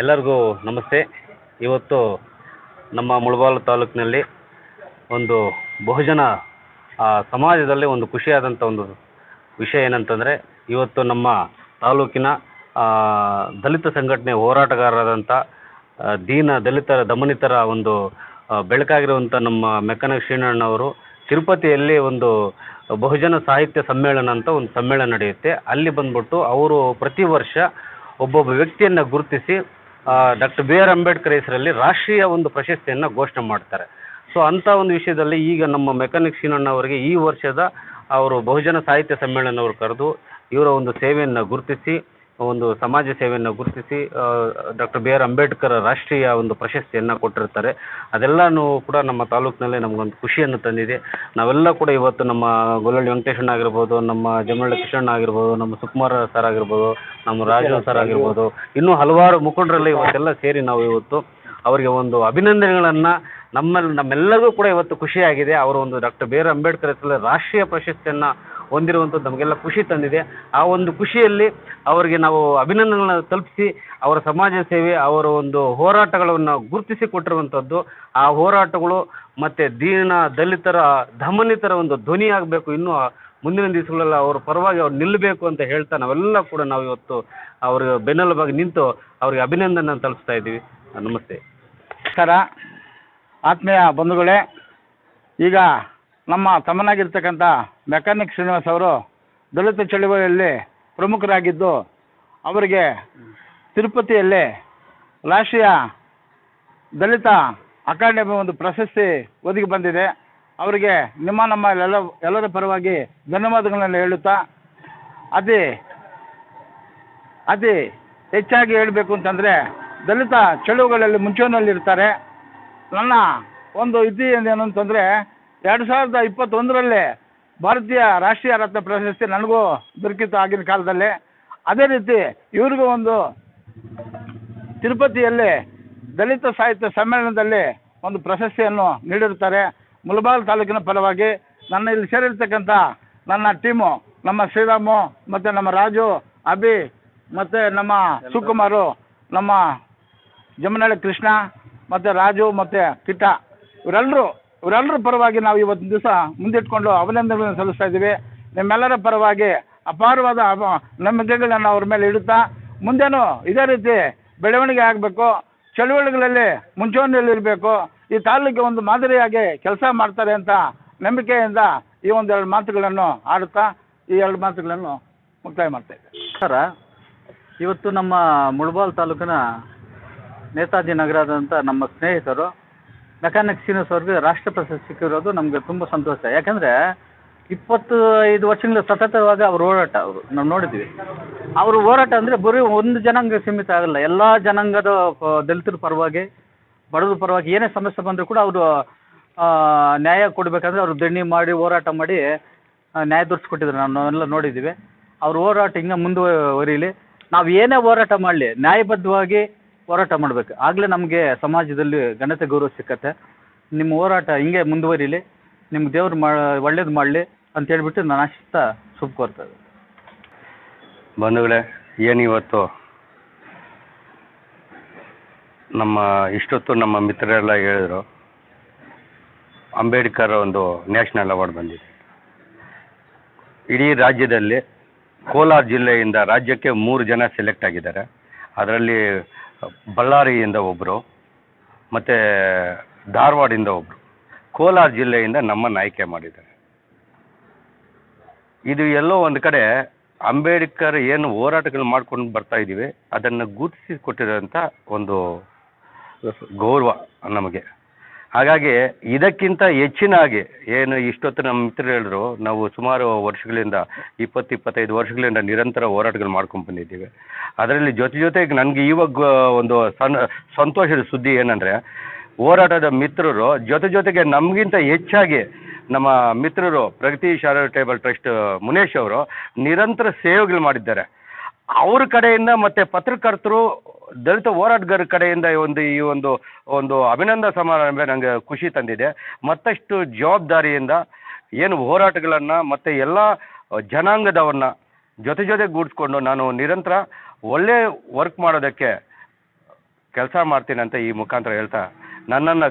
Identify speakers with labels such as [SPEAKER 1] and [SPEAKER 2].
[SPEAKER 1] ಎಲ್ಲರಿಗೂ ನಮಸ್ತೆ. ಇವತ್ತು ನಮ್ಮ ಮುಳಬಾಲ ತಾಲೂಕಿನಲ್ಲಿ ಒಂದು ಬಹುಜನ ಸಮಾಜದಲ್ಲಿ ಒಂದು ಖುಷಿಯಾದಂಥ ಒಂದು ವಿಷಯ ಏನಂತಂದರೆ, ಇವತ್ತು ನಮ್ಮ ತಾಲೂಕಿನ ದಲಿತ ಸಂಘಟನೆ ಹೋರಾಟಗಾರರಾದಂಥ ದೀನ ದಲಿತರ ದಮನಿತರ ಒಂದು ಬೆಳಕಾಗಿರುವಂಥ ನಮ್ಮ ಮೆಕ್ಕನ ಶ್ರೀನಣ್ಣವರು ತಿರುಪತಿಯಲ್ಲಿ ಒಂದು ಬಹುಜನ ಸಾಹಿತ್ಯ ಸಮ್ಮೇಳನ ಅಂತ ಒಂದು ಸಮ್ಮೇಳನ ನಡೆಯುತ್ತೆ. ಅಲ್ಲಿ ಬಂದ್ಬಿಟ್ಟು ಅವರು ಪ್ರತಿ ವರ್ಷ ಒಬ್ಬೊಬ್ಬ ವ್ಯಕ್ತಿಯನ್ನು ಗುರುತಿಸಿ ಡಾಕ್ಟರ್ ಬಿ ಆರ್ ಅಂಬೇಡ್ಕರ್ ಹೆಸರಲ್ಲಿ ರಾಷ್ಟ್ರೀಯ ಒಂದು ಪ್ರಶಸ್ತಿಯನ್ನು ಘೋಷಣೆ ಮಾಡ್ತಾರೆ. ಸೊ ಅಂಥ ಒಂದು ವಿಷಯದಲ್ಲಿ ಈಗ ನಮ್ಮ ಮೆಕ್ಯಾನಿಕ್ ಅವರಿಗೆ ಈ ವರ್ಷದ ಅವರು ಬಹುಜನ ಸಾಹಿತ್ಯ ಸಮ್ಮೇಳನ ಅವರು ಕರೆದು ಇವರ ಒಂದು ಸೇವೆಯನ್ನು ಗುರುತಿಸಿ ಒಂದು ಸಮಾಜ ಸೇವೆಯನ್ನು ಗುರುತಿಸಿ ಡಾಕ್ಟರ್ ಬಿ ಆರ್ ಅಂಬೇಡ್ಕರ್ ರಾಷ್ಟ್ರೀಯ ಒಂದು ಪ್ರಶಸ್ತಿಯನ್ನು ಕೊಟ್ಟಿರ್ತಾರೆ. ಅದೆಲ್ಲನೂ ಕೂಡ ನಮ್ಮ ತಾಲೂಕಿನಲ್ಲಿ ನಮಗೊಂದು ಖುಷಿಯನ್ನು ತಂದಿದೆ. ನಾವೆಲ್ಲ ಕೂಡ ಇವತ್ತು ನಮ್ಮ ಗೊಲ್ಲಳ್ಳಿ ವೆಂಕಟೇಶಣ್ಣ ಆಗಿರ್ಬೋದು, ನಮ್ಮ ಜಮನಹಳ್ಳಿ ಕೃಷ್ಣಣ್ಣ ಆಗಿರ್ಬೋದು, ನಮ್ಮ ಸುಕುಮಾರ್ ಸರ್ ಆಗಿರ್ಬೋದು, ನಮ್ಮ ರಾಜು ಸರ್ ಆಗಿರ್ಬೋದು, ಇನ್ನೂ ಹಲವಾರು ಮುಖಂಡರಲ್ಲಿ ಇವತ್ತೆಲ್ಲ ಸೇರಿ ನಾವು ಇವತ್ತು ಅವರಿಗೆ ಒಂದು ಅಭಿನಂದನೆಗಳನ್ನು ನಮ್ಮಲ್ಲಿ ನಮ್ಮೆಲ್ಲರಿಗೂ ಕೂಡ ಇವತ್ತು ಖುಷಿಯಾಗಿದೆ. ಅವರು ಒಂದು ಡಾಕ್ಟರ್ ಬಿ ಆರ್ ಅಂಬೇಡ್ಕರ್ ಹೆಸರಲ್ಲಿ ರಾಷ್ಟ್ರೀಯ ಪ್ರಶಸ್ತಿಯನ್ನು ಹೊಂದಿರುವಂಥದ್ದು ನಮಗೆಲ್ಲ ಖುಷಿ ತಂದಿದೆ. ಆ ಒಂದು ಖುಷಿಯಲ್ಲಿ ಅವರಿಗೆ ನಾವು ಅಭಿನಂದನೆಗಳನ್ನು ತಲುಪಿಸಿ ಅವರ ಸಮಾಜ ಸೇವೆ, ಅವರ ಒಂದು ಹೋರಾಟಗಳನ್ನು ಗುರುತಿಸಿ ಕೊಟ್ಟಿರುವಂಥದ್ದು. ಆ ಹೋರಾಟಗಳು ಮತ್ತು ದೀನ ದಲಿತರ, ಧಮನಿತರ ಒಂದು ಧ್ವನಿ ಆಗಬೇಕು. ಇನ್ನೂ ಮುಂದಿನ ದಿವಸಗಳಲ್ಲಿ ಅವ್ರ ಪರವಾಗಿ ಅವ್ರು ನಿಲ್ಲಬೇಕು ಅಂತ ಹೇಳ್ತಾ ನಾವೆಲ್ಲ ಕೂಡ ನಾವು ಇವತ್ತು ಅವ್ರ ಬೆನ್ನೆಲುಬಾಗಿ ನಿಂತು ಅವ್ರಿಗೆ ಅಭಿನಂದನೆ ತಲುಪಿಸ್ತಾ ಇದ್ದೀವಿ. ನಮಸ್ತೆ.
[SPEAKER 2] ನಮಸ್ಕಾರ. ಆತ್ಮೀಯ ಬಂಧುಗಳೇ, ಈಗ ನಮ್ಮ ತಮ್ಮನಾಗಿರ್ತಕ್ಕಂಥ ಮೆಕ್ಯಾನಿಕ್ ಶ್ರೀನಿವಾಸ್ ಅವರು ದಲಿತ ಚಳುವಳಿಯಲ್ಲಿ ಪ್ರಮುಖರಾಗಿದ್ದು ಅವರಿಗೆ ತಿರುಪತಿಯಲ್ಲಿ ರಾಷ್ಟ್ರೀಯ ದಲಿತ ಅಕಾಡೆಮಿ ಒಂದು ಪ್ರಶಸ್ತಿ ಒದಗಿ ಬಂದಿದೆ. ಅವರಿಗೆ ನಿಮ್ಮ ನಮ್ಮ ಎಲ್ಲ ಎಲ್ಲರ ಪರವಾಗಿ ಧನ್ಯವಾದಗಳನ್ನು ಹೇಳುತ್ತಾ, ಅತಿ ಅತಿ ಹೆಚ್ಚಾಗಿ ಹೇಳಬೇಕು ಅಂತಂದರೆ ದಲಿತ ಚಳುವಳಿಗಳಲ್ಲಿ ಮುಂಚೂಣಿಯಲ್ಲಿರ್ತಾರೆ. ನನ್ನ ಒಂದು ಇತಿ ಏನು ಅಂತಂದರೆ ಎರಡು ಸಾವಿರದ ಇಪ್ಪತ್ತೊಂದರಲ್ಲಿ ಭಾರತೀಯ ರಾಷ್ಟ್ರೀಯ ರತ್ನ ಪ್ರಶಸ್ತಿ ನನಗೂ ದೊರಕಿತ್ತು ಆಗಿನ ಕಾಲದಲ್ಲಿ. ಅದೇ ರೀತಿ ಇವ್ರಿಗೂ ಒಂದು ತಿರುಪತಿಯಲ್ಲಿ ದಲಿತ ಸಾಹಿತ್ಯ ಸಮ್ಮೇಳನದಲ್ಲಿ ಒಂದು ಪ್ರಶಸ್ತಿಯನ್ನು ನೀಡಿರ್ತಾರೆ ಮುಳಬಾಗಿಲು ತಾಲೂಕಿನ ಪರವಾಗಿ ನನ್ನ ಇಲ್ಲಿ ಸೇರಿರ್ತಕ್ಕಂಥ ನನ್ನ ಟೀಮು, ನಮ್ಮ ಶ್ರೀರಾಮು, ಮತ್ತು ನಮ್ಮ ರಾಜು, ಅಭಿ, ಮತ್ತು ನಮ್ಮ ಶಿವಕುಮಾರು, ನಮ್ಮ ಜಮನಹಳ್ಳಿ ಕೃಷ್ಣ, ಮತ್ತು ರಾಜು, ಮತ್ತು ಕಿಟ್ಟ ಇವರೆಲ್ಲರೂ ಇವರೆಲ್ಲರ ಪರವಾಗಿ ನಾವು ಇವತ್ತಿನ ದಿವಸ ಮುಂದಿಟ್ಕೊಂಡು ಅಭಿನಂದನೆಗಳನ್ನು ಸಲ್ಲಿಸ್ತಾ ಇದ್ದೀವಿ. ನಿಮ್ಮೆಲ್ಲರ ಪರವಾಗಿ ಅಪಾರವಾದ ನಂಬಿಕೆಗಳನ್ನು ಅವ್ರ ಮೇಲೆ ಇಡುತ್ತಾ ಮುಂದೇನು ಇದೇ ರೀತಿ ಬೆಳವಣಿಗೆ ಆಗಬೇಕು, ಚಳುವಳಿಗಳಲ್ಲಿ ಮುಂಚೂಣಿಯಲ್ಲಿರಬೇಕು, ಈ ತಾಲೂಕಿಗೆ ಒಂದು ಮಾದರಿಯಾಗಿ ಕೆಲಸ ಮಾಡ್ತಾರೆ ಅಂತ ನಂಬಿಕೆಯಿಂದ ಈ ಒಂದೆರಡು ಮಾತುಗಳನ್ನು ಆಡುತ್ತಾ ಈ ಎರಡು ಮಾತುಗಳನ್ನು ಮುಕ್ತಾಯ ಮಾಡ್ತಾ ಇದ್ದೇನೆ.
[SPEAKER 3] ಸರ, ಇವತ್ತು ನಮ್ಮ ಮುಳಬಾಲ್ ತಾಲೂಕಿನ ನೇತಾಜಿ ನಗರದಂಥ ನಮ್ಮ ಸ್ನೇಹಿತರು ಮೆಕ್ಯಾನಿಕ್ ಶ್ರೀನಿವಾಸ್ ಅವ್ರಿಗೆ ರಾಷ್ಟ್ರ ಪ್ರಶಸ್ತಿ ಸಿಕ್ಕಿರೋದು ನಮಗೆ ತುಂಬ ಸಂತೋಷ. ಯಾಕಂದರೆ ಇಪ್ಪತ್ತು ಐದು ವರ್ಷಗಳ ಸತತವಾಗಿ ಅವ್ರ ಹೋರಾಟ ಅವರು. ನಾವು ನೋಡಿದ್ವಿ. ಅವ್ರ ಹೋರಾಟ ಅಂದರೆ ಬರೀ ಒಂದು ಜನಾಂಗ ಸೀಮಿತ ಆಗಲ್ಲ. ಎಲ್ಲ ಜನಾಂಗದ ದಲಿತರ ಪರವಾಗಿ, ಬಡವ್ರ ಪರವಾಗಿ ಏನೇ ಸಮಸ್ಯೆ ಬಂದರೂ ಕೂಡ ಅವರು ನ್ಯಾಯ ಕೊಡಬೇಕಂದ್ರೆ ಅವರು ದಣಿ ಮಾಡಿ, ಹೋರಾಟ ಮಾಡಿ ನ್ಯಾಯ ದೊರಕಿಸ್ಕೊಟ್ಟಿದ್ರು ನಾವು ನಾವೆಲ್ಲ ನೋಡಿದ್ದೀವಿ ಅವ್ರ ಹೋರಾಟ ಹಿಂಗೆ ಮುಂದುವರಿಲಿ. ನಾವು ಏನೇ ಹೋರಾಟ ಮಾಡಲಿ, ನ್ಯಾಯಬದ್ಧವಾಗಿ ಹೋರಾಟ ಮಾಡ್ಬೇಕು. ಆಗಲೇ ನಮಗೆ ಸಮಾಜದಲ್ಲಿ ಘನತೆ ಗೌರವ ಸಿಕ್ಕತ್ತೆ. ನಿಮ್ಮ ಹೋರಾಟ ಹಿಂಗೆ ಮುಂದುವರಿಲಿ, ನಿಮ್ಗೆ ದೇವ್ರು ಮಾ, ಒಳ್ಳೇದು ಮಾಡಲಿ ಅಂತ ಹೇಳ್ಬಿಟ್ಟು ನಾನು ಆಶಿಸ್ತಾ ಶುಭ ಕೋರ್ತೇವೆ
[SPEAKER 1] ಬಂಧುಗಳೇ ಏನು ಇವತ್ತು ನಮ್ಮ ಇಷ್ಟೊತ್ತು ನಮ್ಮ ಮಿತ್ರರೆಲ್ಲ ಹೇಳಿದ್ರು, ಅಂಬೇಡ್ಕರ್ ಒಂದು ನ್ಯಾಷನಲ್ ಅವಾರ್ಡ್ ಬಂದಿದೆ. ಇಡೀ ರಾಜ್ಯದಲ್ಲಿ ಕೋಲಾರ ಜಿಲ್ಲೆಯಿಂದ ರಾಜ್ಯಕ್ಕೆ ಮೂರು ಜನ ಸೆಲೆಕ್ಟ್ ಆಗಿದ್ದಾರೆ. ಅದರಲ್ಲಿ ಬಳ್ಳಾರಿಯಿಂದ ಒಬ್ಬರು ಮತ್ತು ಧಾರವಾಡಿಂದ ಒಬ್ಬರು ಕೋಲಾರ ಜಿಲ್ಲೆಯಿಂದ ನಮ್ಮನ್ನು ಆಯ್ಕೆ ಮಾಡಿದ್ದಾರೆ. ಇದು ಎಲ್ಲೋ ಒಂದು ಕಡೆ ಅಂಬೇಡ್ಕರ್ ಏನು ಹೋರಾಟಗಳು ಮಾಡ್ಕೊಂಡು ಬರ್ತಾ ಇದ್ದೀವಿ ಅದನ್ನು ಗುರುತಿಸಿ ಕೊಟ್ಟಿರೋಂಥ ಒಂದು ಗೌರವ ನಮಗೆ. ಹಾಗಾಗಿ ಇದಕ್ಕಿಂತ ಹೆಚ್ಚಿನಾಗಿ ಏನು ಇಷ್ಟೊತ್ತು ನಮ್ಮ ಮಿತ್ರರು ಹೇಳಿದ್ರು, ನಾವು ಸುಮಾರು ವರ್ಷಗಳಿಂದ, ಇಪ್ಪತ್ತು, ಇಪ್ಪತ್ತೈದು ವರ್ಷಗಳಿಂದ ನಿರಂತರ ಹೋರಾಟಗಳು ಮಾಡ್ಕೊಂಡು ಬಂದಿದ್ದೀವಿ. ಅದರಲ್ಲಿ ಜೊತೆ ಜೊತೆಗೆ ನನಗೆ ಇವಾಗ ಒಂದು ಸಣ್ಣ ಸಂತೋಷದ ಸುದ್ದಿ ಏನಂದರೆ, ಹೋರಾಟದ ಮಿತ್ರರು ಜೊತೆ ಜೊತೆಗೆ ನಮಗಿಂತ ಹೆಚ್ಚಾಗಿ ನಮ್ಮ ಮಿತ್ರರು ಪ್ರಗತಿ ಚಾರಿಟೇಬಲ್ ಟ್ರಸ್ಟ್ ಮುನೇಶ್ ಅವರು ನಿರಂತರ ಸೇವೆಗಳು ಮಾಡಿದ್ದಾರೆ. ಅವ್ರ ಕಡೆಯಿಂದ ಮತ್ತು ಪತ್ರಕರ್ತರು ದಲಿತ ಹೋರಾಟಗಾರರ ಕಡೆಯಿಂದ ಈ ಒಂದು ಈ ಒಂದು ಒಂದು ಅಭಿನಂದನಾ ಸಮಾರಂಭ ನನಗೆ ಖುಷಿ ತಂದಿದೆ. ಮತ್ತಷ್ಟು ಜವಾಬ್ದಾರಿಯಿಂದ ಏನು ಹೋರಾಟಗಳನ್ನು ಮತ್ತು ಎಲ್ಲ ಜನಾಂಗದವನ್ನ ಜೊತೆ ಜೊತೆ ಗೂಡಿಸ್ಕೊಂಡು ನಾನು ನಿರಂತರ ಒಳ್ಳೆ ವರ್ಕ್ ಮಾಡೋದಕ್ಕೆ
[SPEAKER 4] ಕೆಲಸ ಮಾಡ್ತೀನಿ ಅಂತ ಈ ಮುಖಾಂತರ ಹೇಳ್ತಾ ನನ್ನನ್ನು